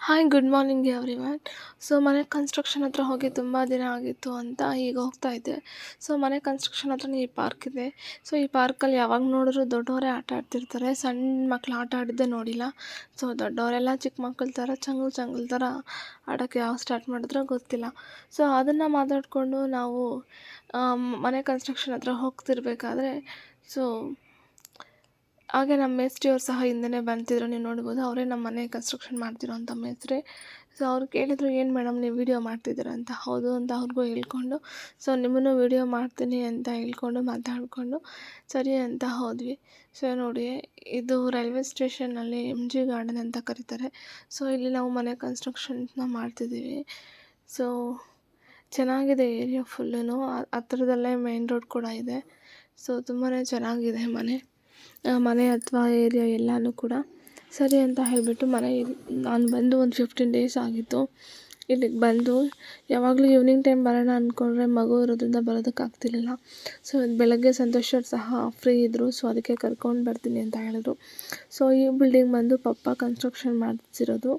Hi good morning everyone so ಮನೆ construction ಹತ್ರ ಹೋಗಿ ತುಂಬ ದಿನ ಆಗಿತ್ತು ಅಂತ ಈಗ ಹೋಗ್ತಾ ಇದ್ದೆ ಸೊ ಮನೆ ಕನ್ಸ್ಟ್ರಕ್ಷನ್ ಹತ್ರನೇ ಈ ಪಾರ್ಕ್ ಇದೆ. ಸೊ ಈ ಪಾರ್ಕಲ್ಲಿ ಯಾವಾಗ ನೋಡಿದ್ರು ದೊಡ್ಡವರೇ ಆಟ ಆಡ್ತಿರ್ತಾರೆ. ಸಣ್ಣ ಮಕ್ಳು ಆಟ ಆಡಿದ್ದೇ ನೋಡಿಲ್ಲ. ಸೊ ದೊಡ್ಡವರೆಲ್ಲ ಚಿಕ್ಕ ಮಕ್ಕಳ ಥರ ಚಂಗಲ್ ಚಂಗಲ್ ಥರ ಆಡೋಕ್ಕೆ ಯಾವಾಗ ಸ್ಟಾರ್ಟ್ ಮಾಡಿದ್ರೋ ಗೊತ್ತಿಲ್ಲ. ಸೊ ಅದನ್ನು ಮಾತಾಡಿಕೊಂಡು ನಾವು ಮನೆ ಕನ್ಸ್ಟ್ರಕ್ಷನ್ ಹತ್ರ ಹೋಗ್ತಿರ್ಬೇಕಾದ್ರೆ ಸೊ ಹಾಗೆ ನಮ್ಮ ಮೇಸ್ತ್ರಿಯವ್ರು ಸಹ ಹಿಂದೆ ಬಂತಿದ್ರು ನೀವು ನೋಡ್ಬೋದು, ಅವರೇ ನಮ್ಮ ಮನೆ ಕನ್ಸ್ಟ್ರಕ್ಷನ್ ಮಾಡ್ತಿರೋಂಥ ಮೇಸ್ತ್ರಿ. ಸೊ ಅವ್ರು ಕೇಳಿದರು, ಏನು ಮೇಡಮ್ ನೀವು ವೀಡಿಯೋ ಮಾಡ್ತಿದ್ದೀರ? ಅಂತ. ಹೌದು ಅಂತ ಅವ್ರಿಗೂ ಹೇಳ್ಕೊಂಡು ಸೊ ನಿಮ್ಮನ್ನು ವೀಡಿಯೋ ಮಾಡ್ತೀನಿ ಅಂತ ಹೇಳ್ಕೊಂಡು ಮಾತಾಡಿಕೊಂಡು, ಸರಿ ಅಂತ ಹೋದ್ವಿ. ಸೊ ನೋಡಿ, ಇದು ರೈಲ್ವೆ ಸ್ಟೇಷನ್ನಲ್ಲಿ ಎಂ ಜಿ ಗಾರ್ಡನ್ ಅಂತ ಕರೀತಾರೆ. ಸೊ ಇಲ್ಲಿ ನಾವು ಮನೆ ಕನ್ಸ್ಟ್ರಕ್ಷನ್ನ ಮಾಡ್ತಿದ್ದೀವಿ. ಸೊ ಚೆನ್ನಾಗಿದೆ ಏರಿಯಾ ಫುಲ್ಲು ಹತ್ರದಲ್ಲೇ ಮೇನ್ ರೋಡ್ ಕೂಡ ಇದೆ. ಸೊ ತುಂಬಾ ಚೆನ್ನಾಗಿದೆ ಮನೆ. ಮನೆ ಅಥವಾ ಏರಿಯಾ ಎಲ್ಲನೂ ಕೂಡ ಸರಿ ಅಂತ ಹೇಳಿಬಿಟ್ಟು ಮನೆ ನಾನು ಬಂದು ಒಂದು ಫಿಫ್ಟೀನ್ ಡೇಸ್ ಆಗಿತ್ತು. ಇಲ್ಲಿಗೆ ಬಂದು ಯಾವಾಗಲೂ ಈವ್ನಿಂಗ್ ಟೈಮ್ ಬರೋಣ ಅಂದ್ಕೊಂಡ್ರೆ ಮಗು ಇರೋದ್ರಿಂದ ಬರೋದಕ್ಕಾಗ್ತಿರ್ಲಿಲ್ಲ ಸೊ ಬೆಳಗ್ಗೆ ಸಂತೋಷ್ ಅವ್ರು ಸಹ ಫ್ರೀ ಇದ್ದರು ಸೊ ಅದಕ್ಕೆ ಕರ್ಕೊಂಡು ಬರ್ತೀನಿ ಅಂತ ಹೇಳಿದ್ರು. ಸೊ ಈ ಬಿಲ್ಡಿಂಗ್ ಬಂದು ಪಪ್ಪ ಕನ್ಸ್ಟ್ರಕ್ಷನ್ ಮಾಡಿಸಿರೋದು.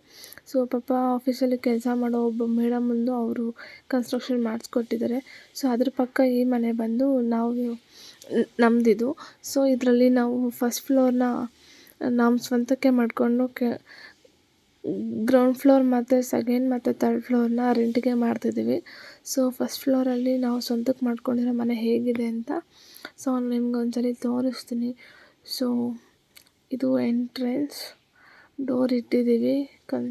ಸೊ ಪಪ್ಪ ಆಫೀಸಲ್ಲಿ ಕೆಲಸ ಮಾಡೋ ಒಬ್ಬ ಮೇಡಮ್ ಅವರು ಕನ್ಸ್ಟ್ರಕ್ಷನ್ ಮಾಡಿಸ್ಕೊಟ್ಟಿದ್ದಾರೆ. ಸೊ ಅದ್ರ ಪಕ್ಕ ಈ ಮನೆ ಬಂದು ನಾವು ನಮ್ಮದಿದು ಸೊ ಇದರಲ್ಲಿ ನಾವು ಫಸ್ಟ್ ಫ್ಲೋರ್ನ ನಮ್ಮ ಸ್ವಂತಕ್ಕೆ ಮಾಡಿಕೊಂಡು ಕೆ ಗ್ರೌಂಡ್ ಫ್ಲೋರ್ ಮತ್ತು ಸೆಕೆಂಡ್ ಮತ್ತು ತರ್ಡ್ ಫ್ಲೋರ್ನ ರೆಂಟಿಗೆ ಮಾಡ್ತಿದ್ದೀವಿ ಸೊ ಫಸ್ಟ್ ಫ್ಲೋರಲ್ಲಿ ನಾವು ಸ್ವಂತಕ್ಕೆ ಮಾಡ್ಕೊಂಡಿರೋ ಮನೆ ಹೇಗಿದೆ ಅಂತ ಸೊ ನಿಮ್ಗೆ ಒಂದ್ಸಲ ತೋರಿಸ್ತೀನಿ. ಸೊ ಇದು ಎಂಟ್ರೆನ್ಸ್ ಡೋರ್ ಇಟ್ಟಿದ್ದೀವಿ ಕನ್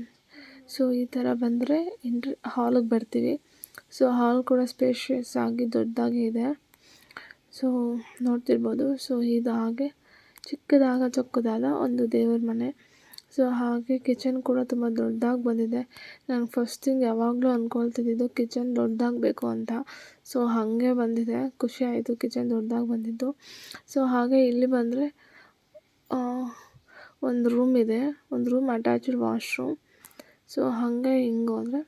ಸೊ ಈ ಥರ ಬಂದರೆ ಎಂಟ್ರ್ ಹಾಲಿಗೆ ಬರ್ತೀವಿ. ಸೊ ಹಾಲ್ ಕೂಡ ಸ್ಪೇಷಿಯಸ್ ಆಗಿ ದೊಡ್ಡದಾಗಿ ಇದೆ. ಸೊ ನೋಡ್ತಿರ್ಬೋದು. ಸೊ ಇದು ಹಾಗೆ ಚಿಕ್ಕದಾಗ ಚೊಕ್ಕದಾದ ಒಂದು ದೇವರ ಮನೆ. ಸೊ ಹಾಗೆ ಕಿಚನ್ ಕೂಡ ತುಂಬ ದೊಡ್ಡದಾಗಿ ಬಂದಿದೆ. ನಾನು ಫಸ್ಟ್ ಥಿಂಗ್ ಯಾವಾಗಲೂ ಅಂದ್ಕೊಳ್ತಿದ್ದಿದ್ದು ಕಿಚನ್ ದೊಡ್ಡದಾಗಬೇಕು ಅಂತ. ಸೊ ಹಾಗೆ ಬಂದಿದೆ. ಖುಷಿ ಆಯಿತು ಕಿಚನ್ ದೊಡ್ಡದಾಗಿ ಬಂದಿದ್ದು. ಸೊ ಹಾಗೆ ಇಲ್ಲಿ ಬಂದರೆ ಒಂದು ರೂಮ್ ಇದೆ. ಒಂದು ರೂಮ್ ಅಟ್ಯಾಚ್ಡ್ ವಾಶ್ರೂಮ್ ಸೊ ಹಾಗೆ ಹಿಂಗೆ ಹೋದರೆ.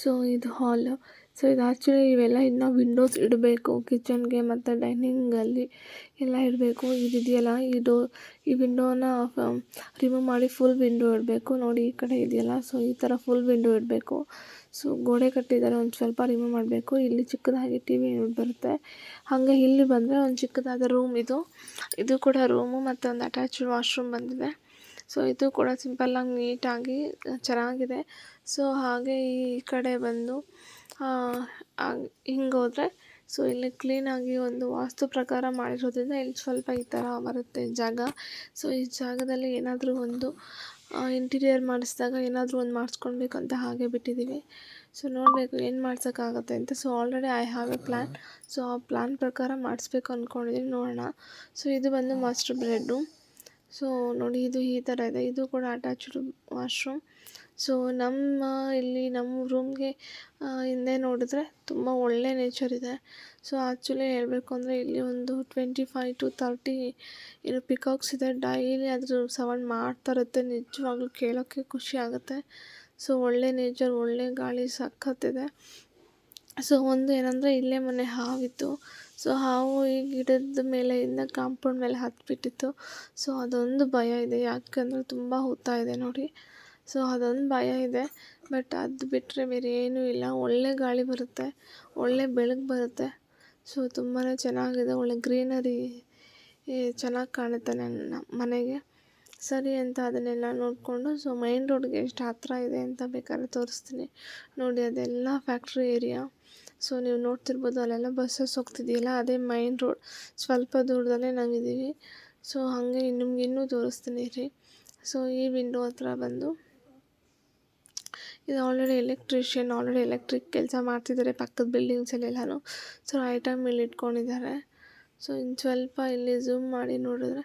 ಸೊ ಇದು ಹಾಲು ಸೊ ಇದು ಆ್ಯಕ್ಚುಲಿ ಇವೆಲ್ಲ ಇನ್ನು ವಿಂಡೋಸ್ ಇಡಬೇಕು ಕಿಚನ್ಗೆ ಮತ್ತು ಡೈನಿಂಗಲ್ಲಿ ಎಲ್ಲ ಇಡಬೇಕು. ಇದಿದೆಯಲ್ಲ, ಇದು ಈ ವಿಂಡೋನ ರಿಮೂವ್ ಮಾಡಿ ಫುಲ್ ವಿಂಡೋ ಇಡಬೇಕು. ನೋಡಿ ಈ ಕಡೆ ಇದೆಯಲ್ಲ ಸೊ ಈ ಥರ ಫುಲ್ ವಿಂಡೋ ಇಡಬೇಕು. ಸೊ ಗೋಡೆ ಕಟ್ಟಿದ್ದಾರೆ, ಒಂದು ಸ್ವಲ್ಪ ರಿಮೂವ್ ಮಾಡಬೇಕು. ಇಲ್ಲಿ ಚಿಕ್ಕದಾಗಿ ಟಿ ವಿ ಬರುತ್ತೆ. ಹಾಗೆ ಇಲ್ಲಿ ಬಂದರೆ ಒಂದು ಚಿಕ್ಕದಾದ ರೂಮ್ ಇದು. ಇದು ಕೂಡ ರೂಮು ಮತ್ತು ಒಂದು ಅಟ್ಯಾಚ್ಡ್ ವಾಶ್ರೂಮ್ ಬಂದಿದೆ. ಸೊ ಇದು ಕೂಡ ಸಿಂಪಲ್ಲಾಗಿ ನೀಟಾಗಿ ಚೆನ್ನಾಗಿದೆ. ಸೊ ಹಾಗೆ ಈ ಕಡೆ ಬಂದು ಹಿಂಗೆ ಹೋದರೆ ಸೊ ಇಲ್ಲಿ ಕ್ಲೀನಾಗಿ ಒಂದು ವಾಸ್ತು ಪ್ರಕಾರ ಮಾಡಿರೋದ್ರಿಂದ ಇಲ್ಲಿ ಸ್ವಲ್ಪ ಈ ಥರ ಬರುತ್ತೆ ಜಾಗ. ಸೊ ಈ ಜಾಗದಲ್ಲಿ ಏನಾದರೂ ಒಂದು ಇಂಟೀರಿಯರ್ ಮಾಡಿಸಿದಾಗ ಏನಾದರೂ ಒಂದು ಮಾಡಿಸ್ಕೊಳ್ಬೇಕು ಅಂತ ಹಾಗೆ ಬಿಟ್ಟಿದ್ದೀವಿ ಸೊ ನೋಡಬೇಕು ಏನು ಮಾಡ್ಸೋಕ್ಕಾಗತ್ತೆ ಅಂತ. So already I have a plan so ಆ ಪ್ಲ್ಯಾನ್ ಪ್ರಕಾರ ಮಾಡಿಸ್ಬೇಕು ಅಂದ್ಕೊಂಡಿದ್ದೀನಿ ನೋಡೋಣ. ಸೊ ಇದು ಬಂದು ಮಾಸ್ಟರ್ ಬ್ರೆಡ್ಡು ಸೊ ನೋಡಿ, ಇದು ಈ ಥರ ಇದೆ. ಇದು ಕೂಡ ಅಟ್ಯಾಚ್ಡ್ ವಾಶ್ರೂಮ್ ಸೊ ನಮ್ಮ, ಇಲ್ಲಿ ನಮ್ಮ ರೂಮ್ಗೆ ಹಿಂದೆ ನೋಡಿದ್ರೆ ತುಂಬ ಒಳ್ಳೆ ನೇಚರ್ ಇದೆ. ಸೊ ಆ್ಯಕ್ಚುಲಿ ಹೇಳಬೇಕು ಅಂದರೆ ಇಲ್ಲಿ ಒಂದು ಟ್ವೆಂಟಿ ಫೈವ್ ಟು ತರ್ಟಿ ಏನು ಪಿಕಾಕ್ಸ್ ಇದೆ. ಡೈಲಿ ಅದ್ರ ಸೌಂಡ್ ಮಾಡ್ತಾ ಇರುತ್ತೆ. ನಿಜವಾಗ್ಲೂ ಕೇಳೋಕ್ಕೆ ಖುಷಿ ಆಗುತ್ತೆ. ಸೊ ಒಳ್ಳೆ ನೇಚರ್ ಒಳ್ಳೆ ಗಾಳಿ ಸಖತ್ತಿದೆ. ಸೊ ಒಂದು ಏನಂದರೆ ಇಲ್ಲೇ ಮನೆ ಹಾವಿತ್ತು. ಸೊ ಹಾವು ಈ ಗಿಡದ ಮೇಲೆಯಿಂದ ಕಾಂಪೌಂಡ್ ಮೇಲೆ ಹತ್ತಿಬಿಟ್ಟಿತ್ತು ಸೊ ಅದೊಂದು ಭಯ ಇದೆ. ಯಾಕಂದರೆ ತುಂಬ ಹುತ್ತ ಇದೆ ನೋಡಿ. ಸೊ ಅದೊಂದು ಭಯ ಇದೆ. ಬಟ್ ಅದು ಬಿಟ್ಟರೆ ಬೇರೆ ಏನೂ ಇಲ್ಲ. ಒಳ್ಳೆ ಗಾಳಿ ಬರುತ್ತೆ. ಒಳ್ಳೆ ಬೆಳಕು ಬರುತ್ತೆ. ಸೊ ತುಂಬಾ ಚೆನ್ನಾಗಿದೆ. ಒಳ್ಳೆ ಗ್ರೀನರಿ ಚೆನ್ನಾಗಿ ಕಾಣುತ್ತೆ ನನ್ನ ಮನೆಗೆ. ಸರಿ ಅಂತ ಅದನ್ನೆಲ್ಲ ನೋಡಿಕೊಂಡು, ಸೊ ಮೈನ್ ರೋಡ್ಗೆ ಎಷ್ಟು ಹತ್ರ ಇದೆ ಅಂತ ಬೇಕಾದ್ರೆ ತೋರಿಸ್ತೀನಿ. ನೋಡಿ, ಅದೆಲ್ಲ ಫ್ಯಾಕ್ಟ್ರಿ ಏರಿಯಾ. ಸೊ ನೀವು ನೋಡ್ತಿರ್ಬೋದು, ಅಲ್ಲೆಲ್ಲ ಬಸ್ಸಸ್ ಹೋಗ್ತಿದೆಯಲ್ಲ? ಅದೇ ಮೈನ್ ರೋಡ್. ಸ್ವಲ್ಪ ದೂರದಲ್ಲೇ ನಾವಿದ್ದೀವಿ. ಸೊ ಹಾಗೆ ನಿಮ್ಗೆ ಇನ್ನೂ ತೋರಿಸ್ತೀನಿ ರೀ. ಸೊ ಈ ವಿಂಡೋ ಹತ್ರ ಬಂದು ಇದು ಆಲ್ರೆಡಿ ಎಲೆಕ್ಟ್ರಿಷಿಯನ್ ಆಲ್ರೆಡಿ ಎಲೆಕ್ಟ್ರಿಕ್ ಕೆಲಸ ಮಾಡ್ತಿದ್ದಾರೆ ಪಕ್ಕದ ಬಿಲ್ಡಿಂಗ್ಸಲ್ಲೆಲ್ಲನೂ ಸೊ ಐಟಮ್ ಇಲ್ಲಿ ಇಟ್ಕೊಂಡಿದ್ದಾರೆ ಸೊ ಇನ್ನು ಸ್ವಲ್ಪ ಇಲ್ಲಿ ಝೂಮ್ ಮಾಡಿ ನೋಡಿದ್ರೆ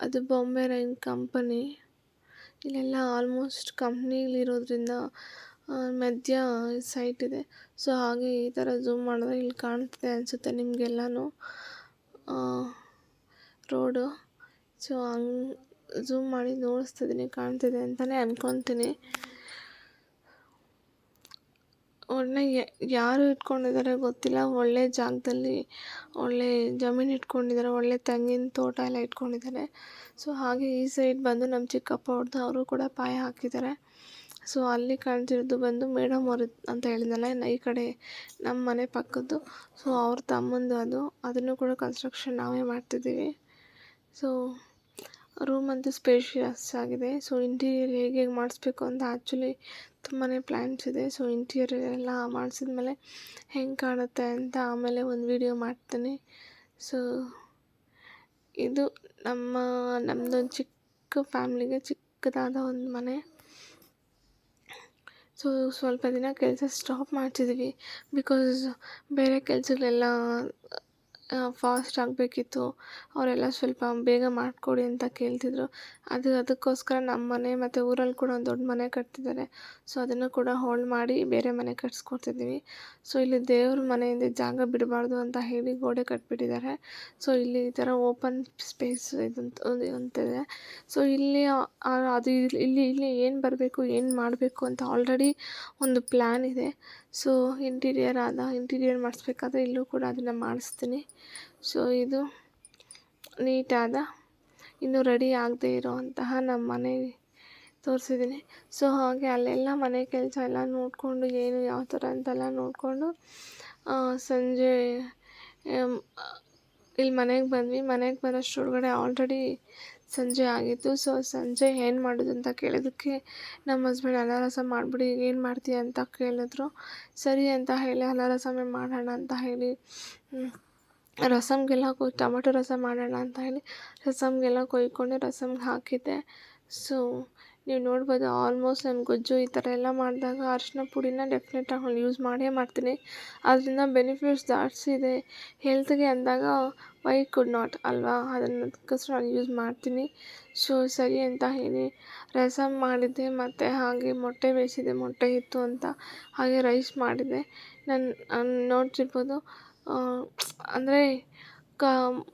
ಅದು ಬಾಂಬೆ ರೈನ್ ಕಂಪನಿ ಇಲ್ಲೆಲ್ಲ ಆಲ್ಮೋಸ್ಟ್ ಕಂಪ್ನಿಗಳಿರೋದ್ರಿಂದ ಮಧ್ಯ ಸೈಟ್ ಇದೆ. ಸೊ ಹಾಗೆ ಈ ಥರ ಝೂಮ್ ಮಾಡಿದ್ರೆ ಇಲ್ಲಿ ಕಾಣ್ತಿದೆ ಅನಿಸುತ್ತೆ ನಿಮಗೆಲ್ಲನೂ ರೋಡು ಸೊ ಹಂಗೆ ಝೂಮ್ ಮಾಡಿ ನೋಡಿಸ್ತಿದ್ದೀನಿ ಕಾಣ್ತಿದೆ ಅಂತಲೇ ಅಂದ್ಕೊತೀನಿ ಒಳ್ಳೆ ಯಾರು ಇಟ್ಕೊಂಡಿದ್ದಾರೆ ಗೊತ್ತಿಲ್ಲ. ಒಳ್ಳೆ ಜಾಗದಲ್ಲಿ ಒಳ್ಳೆ ಜಮೀನು ಇಟ್ಕೊಂಡಿದ್ದಾರೆ. ಒಳ್ಳೆ ತೆಂಗಿನ ತೋಟ ಎಲ್ಲ ಇಟ್ಕೊಂಡಿದ್ದಾರೆ. ಸೊ, ಹಾಗೆ ಈ ಸೈಡ್ ಬಂದು ನಮ್ಮ ಚಿಕ್ಕಪ್ಪ ಅವ್ರದ್ದು ಅವರು ಕೂಡ ಪಾಯ ಹಾಕಿದ್ದಾರೆ. ಸೊ, ಅಲ್ಲಿ ಕಾಣ್ತಿರೋದು ಬಂದು ಮೇಡಮ್ ಅವ್ರ ಅಂತ ಹೇಳಿದ್ನಲ್ಲ ಈ ಕಡೆ ನಮ್ಮ ಮನೆ ಪಕ್ಕದ್ದು. ಸೊ, ಅವ್ರ ತಮ್ಮಂದು ಅದು. ಅದನ್ನು ಕೂಡ ಕನ್ಸ್ಟ್ರಕ್ಷನ್ ನಾವೇ ಮಾಡ್ತಿದ್ದೀವಿ. ಸೊ ರೂಮ್ ಅಂತೂ ಸ್ಪೇಷಿಯಸ್ ಆಗಿದೆ. ಸೊ ಇಂಟೀರಿಯರ್ ಹೇಗೆ ಹೇಗೆ ಮಾಡಿಸ್ಬೇಕು ಅಂತ ಆ್ಯಕ್ಚುಲಿ ತುಂಬಾ ಪ್ಲ್ಯಾನ್ಸ್ ಇದೆ. ಸೊ ಇಂಟೀರಿಯರ್ ಎಲ್ಲ ಮಾಡಿಸಿದ್ಮೇಲೆ ಹೆಂಗೆ ಕಾಣುತ್ತೆ ಅಂತ ಆಮೇಲೆ ಒಂದು ವಿಡಿಯೋ ಮಾಡ್ತೀನಿ. ಸೊ, ಇದು ನಮ್ಮ ನಮ್ಮದೊಂದು ಚಿಕ್ಕ ಫ್ಯಾಮ್ಲಿಗೆ ಚಿಕ್ಕದಾದ ಒಂದು ಮನೆ. ಸೊ, ಸ್ವಲ್ಪ ದಿನ ಕೆಲಸ ಸ್ಟಾಪ್ ಮಾಡ್ತಿದ್ವಿ. ಬಿಕಾಸ್ ಬೇರೆ ಕೆಲಸಗಳೆಲ್ಲ ಫಾಸ್ಟ್ ಆಗಬೇಕಿತ್ತು. ಅವರೆಲ್ಲ ಸ್ವಲ್ಪ ಬೇಗ ಮಾಡಿಕೊಡಿ ಅಂತ ಕೇಳ್ತಿದ್ರು. ಅದು ಅದಕ್ಕೋಸ್ಕರ ನಮ್ಮ ಮನೆ ಮತ್ತು ಊರಲ್ಲಿ ಕೂಡ ಒಂದು ದೊಡ್ಡ ಮನೆ ಕಟ್ತಿದ್ದಾರೆ. ಸೊ ಅದನ್ನು ಕೂಡ ಹೋಲ್ಡ್ ಮಾಡಿ ಬೇರೆ ಮನೆ ಕಟ್ಸ್ಕೊಡ್ತಿದ್ದೀವಿ. ಸೊ ಇಲ್ಲಿ ದೇವ್ರ ಮನೆಯಿಂದ ಜಾಗ ಬಿಡಬಾರ್ದು ಅಂತ ಹೇಳಿ ಗೋಡೆ ಕಟ್ಬಿಟ್ಟಿದ್ದಾರೆ. ಸೊ ಇಲ್ಲಿ ಈ ಥರ ಓಪನ್ ಸ್ಪೇಸ್ ಇದಂತ ಅಂತಿದೆ. ಸೊ ಇಲ್ಲಿ ಅದು ಇಲ್ಲಿ ಇಲ್ಲಿ ಏನು ಬರಬೇಕು, ಏನು ಮಾಡಬೇಕು ಅಂತ ಆಲ್ರೆಡಿ ಒಂದು ಪ್ಲ್ಯಾನ್ ಇದೆ. ಸೊ ಇಂಟೀರಿಯರ್ ಆದ ಇಂಟೀರಿಯರ್ ಮಾಡಿಸ್ಬೇಕಾದ್ರೆ ಇಲ್ಲೂ ಕೂಡ ಅದನ್ನು ಮಾಡಿಸ್ತೀನಿ. ಸೊ ಇದು ನೀಟಾದ ಇನ್ನೂ ರೆಡಿ ಆಗದೆ ಇರೋವಂತಹ ನಮ್ಮ ಮನೆ ತೋರಿಸಿದ್ದೀನಿ. ಸೊ ಹಾಗೆ ಅಲ್ಲೆಲ್ಲ ಮನೆ ಕೆಲಸ ಎಲ್ಲ ನೋಡಿಕೊಂಡು ಏನು ಯಾವ ಥರ ಅಂತೆಲ್ಲ ನೋಡಿಕೊಂಡು ಸಂಜೆ ಇಲ್ಲಿ ಮನೆಗೆ ಬಂದ್ವಿ. ಮನೆಗೆ ಬರೋಷ್ಟ್ರೊಳಗಡೆ ಆಲ್ರೆಡಿ ಸಂಜೆ ಆಗಿತ್ತು ಸೊ ಸಂಜೆ ಏನು ಮಾಡೋದು ಅಂತ ಕೇಳಿದ್ದಕ್ಕೆ ನಮ್ಮ ಹಸ್ಬೆಂಡ್ ಅನ್ನ ಮಾಡ್ಬಿಡಿ ಮಾಡಿಬಿಡಿ, ಏನು ಮಾಡ್ತೀಯ ಅಂತ ಕೇಳಿದ್ರು. ಸರಿ ಅಂತ ಹೇಳಿ ಅನ್ನ ರಸಮೇ ಮಾಡೋಣ ಅಂತ ಹೇಳಿ ರಸಮ್ಗೆಲ್ಲ ಕೊಯ್, ಟೊಮೆಟೊ ರಸ ಮಾಡೋಣ ಅಂತ ಹೇಳಿ ರಸಮ್ಗೆಲ್ಲ ಕೊಯ್ಕೊಂಡು ರಸಮ್ಗೆ ಹಾಕಿದ್ದೆ. ಸೊ ನೀವು ನೋಡ್ಬೋದು ಆಲ್ಮೋಸ್ಟ್ ನಾನು ಗೊಜ್ಜು ಈ ಥರ ಎಲ್ಲ ಮಾಡಿದಾಗ ಅರಿಶಿನ ಪುಡಿನ ಡೆಫಿನೆಟಾಗಿ ಯೂಸ್ ಮಾಡೇ ಮಾಡ್ತೀನಿ. ಅದರಿಂದ ಬೆನಿಫಿಟ್ಸ್ ಜಾಸ್ತಿ ಇದೆ. ಹೆಲ್ತ್ಗೆ ಅಂದಾಗ ವೈ ಕುಡ್ ನಾಟ್ ಅಲ್ವಾ? ಅದನ್ನಕ್ಕೋಸ್ಕರ ನಾನು ಯೂಸ್ ಮಾಡ್ತೀನಿ. ಸೊ ಸರಿ ಅಂತ ಹೇಳಿ ರಸಮ್ ಮಾಡಿದ್ದೆ, ಮತ್ತು ಹಾಗೆ ಮೊಟ್ಟೆ ಬೇಯಿಸಿದೆ, ಮೊಟ್ಟೆ ಇತ್ತು ಅಂತ ಹಾಗೆ ರೈಸ್ ಮಾಡಿದೆ. ನಾನು ನೋಡ್ತಿರ್ಬೋದು ಅಂದರೆ ಕ,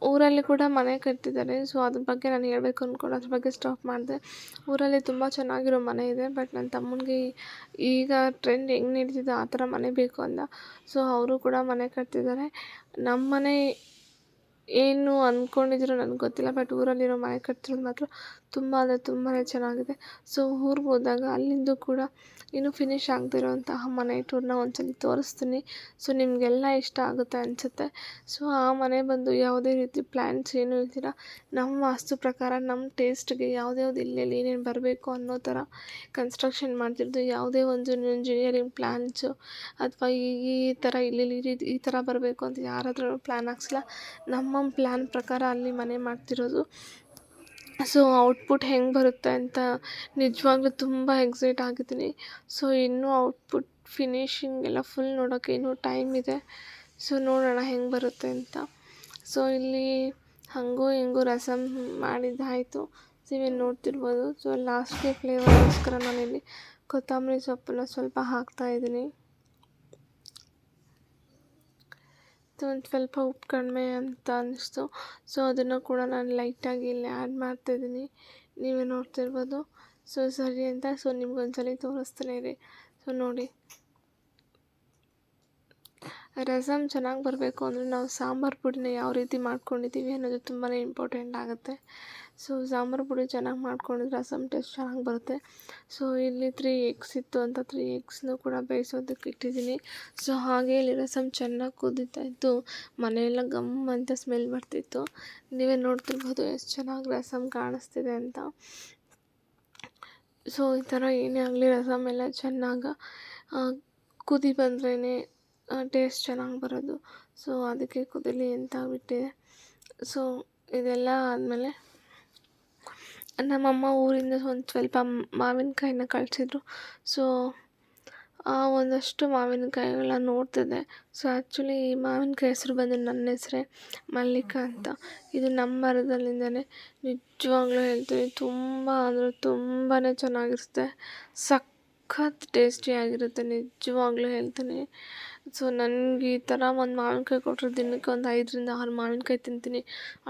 ಊರಲ್ಲಿ ಕೂಡ ಮನೆ ಕಟ್ತಿದ್ದಾರೆ. ಸೊ ಅದ್ರ ಬಗ್ಗೆ ನಾನು ಹೇಳಬೇಕು ಅಂದ್ಕೊಂಡು ಅದ್ರ ಬಗ್ಗೆ ಸ್ಟಾಪ್ ಮಾಡಿದೆ. ಊರಲ್ಲಿ ತುಂಬ ಚೆನ್ನಾಗಿರೋ ಮನೆ ಇದೆ ಬಟ್ ನನ್ನ ತಮ್ಮನಿಗೆ ಈಗ ಟ್ರೆಂಡ್ ಹೆಂಗೆ ನಡೀತಿದೆ, ಆ ಥರ ಮನೆ ಬೇಕು ಅಂದ. ಸೊ ಅವರು ಕೂಡ ಮನೆ ಕಟ್ತಿದ್ದಾರೆ. ನಮ್ಮ ಮನೆ ಏನು ಅಂದ್ಕೊಂಡಿದ್ದೀರೋ ನನಗೆ ಗೊತ್ತಿಲ್ಲ ಬಟ್ ಊರಲ್ಲಿರೋ ಮನೆ ಕಟ್ಟಿರೋದು ಮಾತ್ರ ತುಂಬ ಅಂದರೆ ತುಂಬಾ ಚೆನ್ನಾಗಿದೆ. ಸೊ ಊರಿಗೆ ಹೋದಾಗ ಅಲ್ಲಿಂದು ಕೂಡ ಇನ್ನೂ ಫಿನಿಶ್ ಆಗದೆ ಇರೋವಂತಹ ಮನೆ ಟೂರ್ನ ಒಂದ್ಸಲ ತೋರಿಸ್ತೀನಿ. ಸೊ ನಿಮಗೆಲ್ಲ ಇಷ್ಟ ಆಗುತ್ತೆ ಅನಿಸುತ್ತೆ. ಸೊ ಆ ಮನೆ ಬಂದು ಯಾವುದೇ ರೀತಿ ಪ್ಲ್ಯಾನ್ಸ್ ಏನೂ ಇಲ್ದಿರ ನಮ್ಮ ವಾಸ್ತು ಪ್ರಕಾರ ನಮ್ಮ ಟೇಸ್ಟ್ಗೆ ಯಾವ್ದ್ಯಾವ್ದು ಎಲ್ಲೆಲ್ಲಿ ಏನೇನು ಬರಬೇಕು ಅನ್ನೋ ಥರ ಕನ್ಸ್ಟ್ರಕ್ಷನ್ ಮಾಡ್ತಿರೋದು. ಯಾವುದೇ ಒಂದು ಇಂಜಿನಿಯರಿಂಗ್ ಪ್ಲ್ಯಾನ್ಸು ಅಥವಾ ಈ ಥರ ಇಲ್ಲಿ ಈ ಥರ ಬರಬೇಕು ಅಂತ ಯಾರಾದರೂ ಪ್ಲ್ಯಾನ್ ಹಾಕ್ಸಿಲ್ಲ. ನಮ್ಮ ಪ್ಲ್ಯಾನ್ ಪ್ರಕಾರ ಅಲ್ಲಿ ಮನೆ ಮಾಡ್ತಿರೋದು. ಸೊ ಔಟ್ಪುಟ್ ಹೆಂಗೆ ಬರುತ್ತೆ ಅಂತ ನಿಜವಾಗ್ಲೂ ತುಂಬ ಎಕ್ಸೈಟ್ ಆಗಿದ್ದೀನಿ. ಸೊ ಇನ್ನೂ ಔಟ್ಪುಟ್ ಫಿನಿಶಿಂಗ್ ಎಲ್ಲ ಫುಲ್ ನೋಡೋಕ್ಕೆ ಇನ್ನೂ ಟೈಮ್ ಇದೆ. ಸೊ ನೋಡೋಣ ಹೆಂಗೆ ಬರುತ್ತೆ ಅಂತ. ಸೊ ಇಲ್ಲಿ ಹಾಗೂ ಹಿಂಗೂ ರಸಮ್ ಮಾಡಿದ್ದಾಯಿತು. ನೀವೇನು ನೋಡ್ತಿರ್ಬೋದು. ಸೊ ಲಾಸ್ಟ್ ಫ್ಲೇವರ್ಗೋಸ್ಕರ ನಾನಿಲ್ಲಿ ಕೊತ್ತಂಬರಿ ಸೊಪ್ಪನ್ನ ಸ್ವಲ್ಪ ಹಾಕ್ತಾಯಿದ್ದೀನಿ ಒಂದು ಸ್ವಲ್ಪ ಉಪ್ಪು ಕಡಿಮೆ ಅಂತ ಅನ್ನಿಸ್ತು ಸೊ ಅದನ್ನು ಕೂಡ ನಾನು ಲೈಟಾಗಿ ಇಲ್ಲಿ ಆ್ಯಡ್ ಮಾಡ್ತಾಯಿದ್ದೀನಿ ನೀವೇ ನೋಡ್ತಿರ್ಬೋದು. ಸೊ ಸರಿ ಅಂತ ಸೊ ನಿಮ್ಗೊಂದು ಸಲ ತೋರಿಸ್ತಾನೆ ಇರಿ. ಸೊ ನೋಡಿ. ರಸಮ್ ಚೆನ್ನಾಗಿ ಬರಬೇಕು ಅಂದರೆ ನಾವು ಸಾಂಬಾರು ಪುಡಿನ ಯಾವ ರೀತಿ ಮಾಡ್ಕೊಂಡಿದ್ದೀವಿ ಅನ್ನೋದು ತುಂಬಾ ಇಂಪಾರ್ಟೆಂಟ್ ಆಗುತ್ತೆ. ಸೊ ಸಾಂಬಾರು ಪುಡಿ ಚೆನ್ನಾಗಿ ಮಾಡ್ಕೊಂಡಿದ್ರೆ ರಸಮ್ ಟೇಸ್ಟ್ ಚೆನ್ನಾಗಿ ಬರುತ್ತೆ. ಸೊ ಇಲ್ಲಿ ತ್ರೀ ಎಗ್ಸ್ ಇತ್ತು ಅಂತ ತ್ರೀ ಎಗ್ಸ್ನು ಕೂಡ ಬೇಯಿಸೋದಕ್ಕೆ ಇಟ್ಟಿದ್ದೀನಿ. ಸೊ ಹಾಗೆ ಇಲ್ಲಿ ರಸಮ್ ಚೆನ್ನಾಗಿ ಕುದೀತಾ ಇತ್ತು. ಮನೆಯೆಲ್ಲ ಗಮ್ ಅಂತ ಸ್ಮೆಲ್ ಬರ್ತಿತ್ತು. ನೀವೇ ನೋಡ್ತಿರ್ಬೋದು ಎಷ್ಟು ಚೆನ್ನಾಗಿ ರಸಮ್ ಕಾಣಿಸ್ತಿದೆ ಅಂತ. ಸೊ ಈ ಥರ ಏನೇ ಆಗಲಿ ರಸಮ್ ಎಲ್ಲ ಚೆನ್ನಾಗಿ ಕುದಿ ಬಂದ್ರೇ ಟೇಸ್ಟ್ ಚೆನ್ನಾಗಿ ಬರೋದು. ಸೊ ಅದಕ್ಕೆ ಕುದಿಲಿ ಅಂತ ಬಿಟ್ಟಿದೆ. ಸೊ ಇದೆಲ್ಲ ಆದಮೇಲೆ ನಮ್ಮಮ್ಮ ಊರಿಂದ ಒಂದು ಸ್ವಲ್ಪ ಮಾವಿನಕಾಯಿನ ಕಳಿಸಿದ್ರು. ಸೊ ಆ ಒಂದಷ್ಟು ಮಾವಿನಕಾಯಿಗಳನ್ನ ನೋಡ್ತಿದ್ದೆ. ಸೊ ಆ್ಯಕ್ಚುಲಿ ಈ ಮಾವಿನಕಾಯಿ ಹೆಸರು ಬಂದು ನನ್ನ ಹೆಸರೇ, ಮಲ್ಲಿಕಾ ಅಂತ. ಇದು ನಮ್ಮ ಮರದಲ್ಲಿಂದಲೇ ನಿಜವಾಗ್ಲೂ ಹೇಳ್ತೀನಿ, ತುಂಬ ಅಂದರೆ ತುಂಬಾ ಚೆನ್ನಾಗಿರುತ್ತೆ. ಸಕ್ ಸಖತ್ ಟೇಸ್ಟಿಯಾಗಿರುತ್ತೆ ನಿಜವಾಗ್ಲೂ ಹೇಳ್ತೀನಿ. ಸೊ ನನಗೆ ಈ ಥರ ಒಂದು ಮಾವಿನಕಾಯಿ ಕೊಟ್ಟರೆ ದಿನಕ್ಕೆ ಒಂದು ಐದರಿಂದ ಆರು ಮಾವಿನಕಾಯಿ ತಿಂತೀನಿ.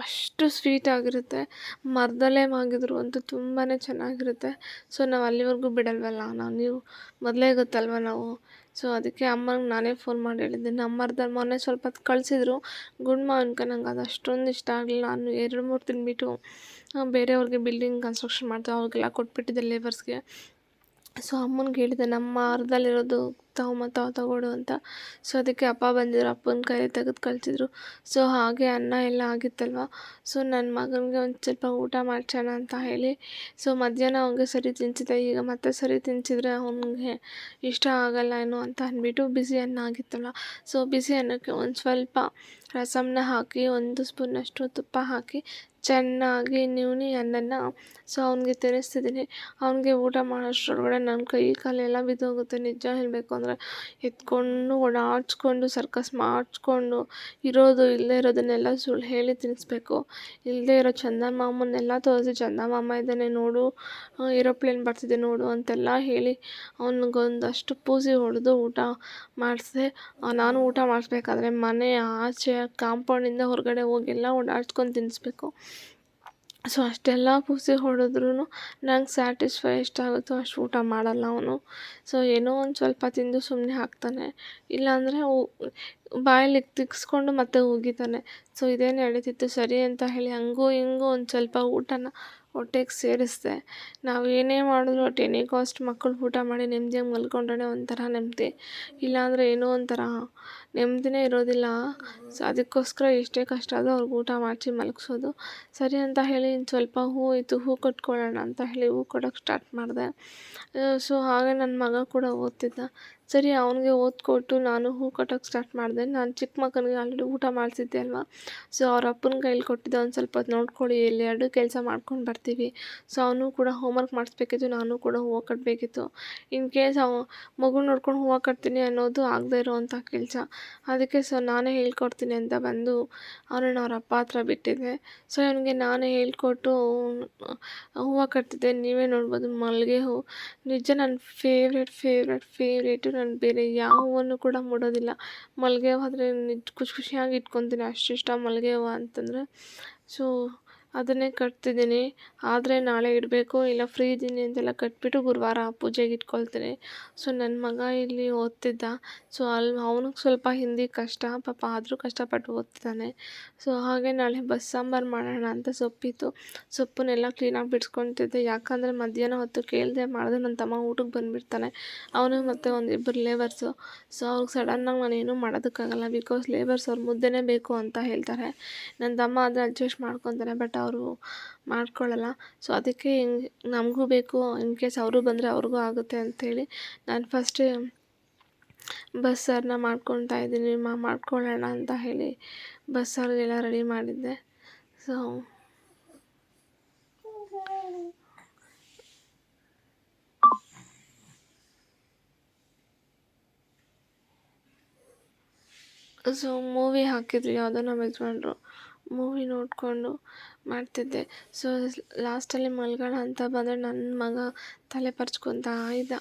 ಅಷ್ಟು ಸ್ವೀಟಾಗಿರುತ್ತೆ ಮರದಲ್ಲೇ ಮಾಗಿದ್ರು ಅಂತೂ ತುಂಬಾ ಚೆನ್ನಾಗಿರುತ್ತೆ. ಸೊ ನಾವು ಅಲ್ಲಿವರೆಗೂ ಬಿಡಲ್ವಲ್ಲ? ನಾವು ನೀವು ಮೊದಲೇ ಗೊತ್ತಲ್ವ ನಾವು? ಸೊ ಅದಕ್ಕೆ ಅಮ್ಮನಿಗೆ ನಾನೇ ಫೋನ್ ಮಾಡಿ ಹೇಳಿದ್ದೆ ನಮ್ಮ ಮೊನ್ನೆ ಸ್ವಲ್ಪ ಹೊತ್ತು ಕಳಿಸಿದ್ರು. ಗುಂಡು ಮಾವಿನಕಾಯಿ ನಂಗೆ ಅದು ಅಷ್ಟೊಂದು ಇಷ್ಟ ಆಗಲಿಲ್ಲ. ನಾನು ಎರಡು ಮೂರು ತಿನ್ಬಿಟ್ಟು ಬೇರೆಯವ್ರಿಗೆ ಬಿಲ್ಡಿಂಗ್ ಕನ್ಸ್ಟ್ರಕ್ಷನ್ ಮಾಡ್ತಾರೆ ಅವ್ರಿಗೆಲ್ಲ ಕೊಟ್ಬಿಟ್ಟಿದ್ದೆ ಲೇಬರ್ಸ್ಗೆ ಸೊ ಅಮ್ಮನ್ಗೆ ಹೇಳಿದೆ ನಮ್ಮ ಮರದಲ್ಲಿರೋದು ತಗೊಂಬ ತಗೊಡು ಅಂತ. ಸೊ ಅದಕ್ಕೆ ಅಪ್ಪ ಬಂದಿದ್ರು. ಅಪ್ಪನ ಕೈ ತೆಗೆದು ಕಳಿಸಿದ್ರು. ಸೊ ಹಾಗೆ ಅನ್ನ ಎಲ್ಲ ಆಗಿತ್ತಲ್ವ? ಸೊ ನನ್ನ ಮಗನಿಗೆ ಒಂದು ಸ್ವಲ್ಪ ಊಟ ಮಾಡ್ಸೋಣ ಅಂತ ಹೇಳಿ. ಸೊ ಮಧ್ಯಾಹ್ನ ಅವನಿಗೆ ಸರಿ ತಿನ್ನಿಸಿದೆ ಈಗ ಮತ್ತೆ ಸರಿ ತಿನ್ನಿಸಿದ್ರೆ ಅವನಿಗೆ ಇಷ್ಟ ಆಗಲ್ಲ ಏನೋ ಅಂತ ಅಂದ್ಬಿಟ್ಟು ಬಿಸಿ ಅನ್ನ ಆಗಿತ್ತಲ್ಲ ಸೊ ಬಿಸಿ ಅನ್ನಕ್ಕೆ ಒಂದು ಸ್ವಲ್ಪ ರಸಮನ್ನ ಹಾಕಿ, ಒಂದು ಸ್ಪೂನಷ್ಟು ತುಪ್ಪ ಹಾಕಿ, ಚೆನ್ನಾಗಿ ನಿವ್ನಿ ಅನ್ನನ ಸೊ ಅವ್ನಿಗೆ ತಿನ್ನಿಸ್ತಿದ್ದೀನಿ ಅವ್ನಿಗೆ ಊಟ ಮಾಡೋಷ್ಟ್ರೊಳಗಡೆ ನನ್ನ ಕೈ ಕಾಲೆಲ್ಲ ಬಿದ್ದೋಗುತ್ತೆ. ನಿಜ ಹೇಳಬೇಕು ಅಂದರೆ. ಎತ್ಕೊಂಡು ಓಡಾಡಿಸ್ಕೊಂಡು ಸರ್ಕಸ್ ಮಾಡಿಸ್ಕೊಂಡು ಇರೋದು ಇಲ್ಲದೇ ಇರೋದನ್ನೆಲ್ಲ ಸುಳ್ಳು ಹೇಳಿ ತಿನ್ನಿಸ್ಬೇಕು ಇಲ್ಲದೇ ಇರೋ ಚಂದಮಾಮನ್ನೆಲ್ಲ ತೋರಿಸಿ, ಚಂದಮಾಮ ಇದ್ದಾನೆ ನೋಡು ಏರೋಪ್ಲೇನ್ ಬರ್ತಿದೆ ನೋಡು ಅಂತೆಲ್ಲ ಹೇಳಿ ಅವ್ನಿಗೊಂದಷ್ಟು ಪೂಸಿ ಹೊಡೆದು ಊಟ ಮಾಡಿಸಿದೆ ನಾನು ಊಟ ಮಾಡಿಸ್ಬೇಕಾದ್ರೆ ಮನೆ ಆಚೆ, ಕಾಂಪೌಂಡಿಂದ ಹೊರಗಡೆ ಹೋಗಿ ಎಲ್ಲ ಓಡಾಡ್ಸ್ಕೊಂಡು ತಿನ್ನಿಸ್ಬೇಕು ಸೊ, ಅಷ್ಟೆಲ್ಲ ಪೂಸಿ ಹೊಡೆದ್ರೂ ನಂಗೆ ಸ್ಯಾಟಿಸ್ಫೈ ಎಷ್ಟಾಗುತ್ತೋ ಅಷ್ಟು ಊಟ ಮಾಡಲ್ಲ ಅವನು. ಸೊ, ಏನೋ ಒಂದು ಸ್ವಲ್ಪ ತಿಂದು ಸುಮ್ಮನೆ ಹಾಕ್ತಾನೆ. ಇಲ್ಲಾಂದರೆ ಬಾಯಲ್ಲಿ ತಿಕ್ಸ್ಕೊಂಡು ಮತ್ತೆ ಉಗಿತಾನೆ. ಸೊ, ಇದೇನು ನಡೀತಿತ್ತು ಸರಿ ಅಂತ ಹೇಳಿ ಹಂಗೂ ಹಿಂಗೂ ಒಂದು ಸ್ವಲ್ಪ ಊಟನ ಹೊಟ್ಟೆಗೆ ಸೇರಿಸಿದೆ. ನಾವು ಏನೇ ಮಾಡಿದ್ರು ಅಟ್ ಎನಿ ಕಾಸ್ಟ್ ಮಕ್ಕಳು ಊಟ ಮಾಡಿ ನೆಮ್ಮದಿಯಾಗಿ ಮಲ್ಕೊಂಡ್ರೆ ಒಂಥರ ನೆಮ್ಮದಿ ಇಲ್ಲಾಂದರೆ ಏನೋ ಒಂಥರ ನೆಮ್ಮದಿನೇ ಇರೋದಿಲ್ಲ. ಸೊ ಅದಕ್ಕೋಸ್ಕರ ಎಷ್ಟೇ ಕಷ್ಟ ಆದರೂ ಅವ್ರಿಗೆ ಊಟ ಮಾಡಿಸಿ ಮಲಗಿಸೋದು. ಸರಿ ಅಂತ ಹೇಳಿ ಇನ್ನು ಸ್ವಲ್ಪ ಹೂ ಇತ್ತು, ಹೂ ಕಟ್ಕೊಳ್ಳೋಣ ಅಂತ ಹೇಳಿ ಹೂ ಕೊಡೋಕೆ ಸ್ಟಾರ್ಟ್ ಮಾಡಿದೆ. ಸೊ ಹಾಗೆ ನನ್ನ ಮಗ ಕೂಡ ಓದ್ತಿದ್ದ. ಸರಿ, ಅವನಿಗೆ ಓದ್ಕೊಟ್ಟು ನಾನು ಹೂ ಕಟ್ಟೋಕೆ ಸ್ಟಾರ್ಟ್ ಮಾಡಿದೆ. ನಾನು ಚಿಕ್ಕ ಮಗನಿಗೆ ಆಲ್ರೆಡಿ ಊಟ ಮಾಡಿಸಿದ್ದೆ ಅಲ್ವಾ? ಸೊ ಅವ್ರ ಅಪ್ಪನ ಕೈಲಿ ಕೊಟ್ಟಿದ್ದೆ ಒಂದು ಸ್ವಲ್ಪ ಹೊತ್ತು ನೋಡ್ಕೊಳ್ಳಿ, ಎಲ್ಲಿ ಎರಡು ಕೆಲಸ ಮಾಡ್ಕೊಂಡು ಬರ್ತೀವಿ. ಸೊ ಅವನು ಕೂಡ ಹೋಮ್ವರ್ಕ್ ಮಾಡಿಸ್ಬೇಕಿತ್ತು, ನಾನು ಕೂಡ ಹೂವು ಕಟ್ಟಬೇಕಿತ್ತು ಇನ್ ಕೇಸ್ ಅವ ಮಗು ನೋಡ್ಕೊಂಡು ಹೂವು ಕಟ್ತೀನಿ ಅನ್ನೋದು ಆಗದೇ ಇರೋವಂಥ ಕೆಲಸ. ಅದಕ್ಕೆ ಸೊ ನಾನೇ ಹೇಳ್ಕೊಡ್ತೀನಿ ಅಂತ ಬಂದು ಅವನನ್ನು ಅವ್ರ ಅಪ್ಪ ಹತ್ರ ಬಿಟ್ಟಿದ್ದೆ. ಸೊ ಅವನಿಗೆ ನಾನೇ ಹೇಳ್ಕೊಟ್ಟು ಹೂವು ಕಟ್ತಿದ್ದೆ. ನೀವೇ ನೋಡ್ಬೋದು ಮಲ್ಲಿಗೆ ಹೂ. ನಿಜ ನನ್ನ ಫೇವ್ರೆಟ್ ಫೇವ್ರೆಟ್ ಫೇವ್ರೇಟು ನಾನು ಬೇರೆ ಯಾವ ಹೂವನ್ನು ಕೂಡ ಮುಡೋದಿಲ್ಲ. ಮಲ್ಲಿಗೆ ಹೂವು ಆದರೆ ನಿಜ ಖುಷಿ ಖುಷಿಯಾಗಿ ಇಟ್ಕೊತೀನಿ ಅಷ್ಟು ಇಷ್ಟ ಮಲ್ಲಿಗೆ ಹೂವು ಅಂತಂದರೆ. ಸೊ ಅದನ್ನೇ ಕಟ್ತಿದ್ದೀನಿ. ಆದರೆ ನಾಳೆ ಇಡಬೇಕು, ಇಲ್ಲ ಫ್ರೀ ಇದ್ದೀನಿ ಅಂತೆಲ್ಲ ಕಟ್ಬಿಟ್ಟು ಗುರುವಾರ ಪೂಜೆಗೆ ಇಟ್ಕೊಳ್ತೀನಿ. ಸೊ ನನ್ನ ಮಗ ಇಲ್ಲಿ ಓದ್ತಿದ್ದ. ಸೊ ಅಲ್ಲಿ ಅವ್ನಿಗೆ ಸ್ವಲ್ಪ ಹಿಂದಿ ಕಷ್ಟ, ಪಾಪ ಆದರೂ ಕಷ್ಟಪಟ್ಟು ಓದ್ತಿದ್ದಾನೆ. ಸೊ ಹಾಗೆ ನಾಳೆ ಬಸ್ ಸಾಂಬಾರು ಮಾಡೋಣ ಅಂತ ಸೊಪ್ಪಿತ್ತು. ಸೊಪ್ಪನ್ನೆಲ್ಲ ಕ್ಲೀನಾಗಿ ಬಿಡಿಸ್ಕೊಳ್ತಿದ್ದೆ ಯಾಕಂದರೆ ಮಧ್ಯಾಹ್ನ ಹೊತ್ತು ಕೇಳಿದೆ ಮಾಡಿದ್ರೆ ನನ್ನ ತಮ್ಮ ಊಟಕ್ಕೆ ಬಂದುಬಿಡ್ತಾನೆ. ಅವನು ಮತ್ತು ಒಂದಿಬ್ಬರು ಲೇಬರ್ಸು ಸೊ ಅವ್ರಿಗೆ ಸಡನ್ನಾಗಿ ನಾನು ಏನೂ ಮಾಡೋದಕ್ಕಾಗಲ್ಲ ಬಿಕಾಸ್ ಲೇಬರ್ಸ್ ಅವ್ರ ಮುದ್ದೆನೇ ಬೇಕು ಅಂತ ಹೇಳ್ತಾರೆ. ನನ್ನ ತಮ್ಮ ಆದರೆ ಅಡ್ಜಸ್ಟ್ ಮಾಡ್ಕೊತಾನೆ ಬಟ್ ಅವರು ಮಾಡ್ಕೊಳ್ಳಲ್ಲ. ಸೊ ಅದಕ್ಕೆ ನಮಗೂ ಬೇಕು ಇನ್ ಕೇಸ್ ಅವರು ಬಂದರೆ ಅವ್ರಿಗೂ ಆಗುತ್ತೆ ಅಂಥೇಳಿ ನಾನು ಫಸ್ಟೇ ಬಸ್ಸಾರನ್ನ ಮಾಡ್ಕೊತಾ ಇದ್ದೀನಿ. ಮಾ, ಮಾಡ್ಕೊಳ್ಳೋಣ ಅಂತ ಹೇಳಿ ಬಸ್ಸಾರಿಗೆಲ್ಲ ರೆಡಿ ಮಾಡಿದ್ದೆ. ಸೊ ಸೊ ಮೂವಿ ಹಾಕಿದ್ರು ಯಾವುದೋ ನಮ್ಮ ಯಜಮಾನ್ರು. ಮೂವಿ ನೋಡಿಕೊಂಡು ಮಾಡ್ತಿದ್ದೆ. ಸೊ ಲಾಸ್ಟಲ್ಲಿ ಮಲ್ಗೋಣ ಅಂತ ಬಂದರೆ ನನ್ನ ಮಗ ತಲೆ ಪರ್ಚ್ಕೊತಾ ಇದ್ದ.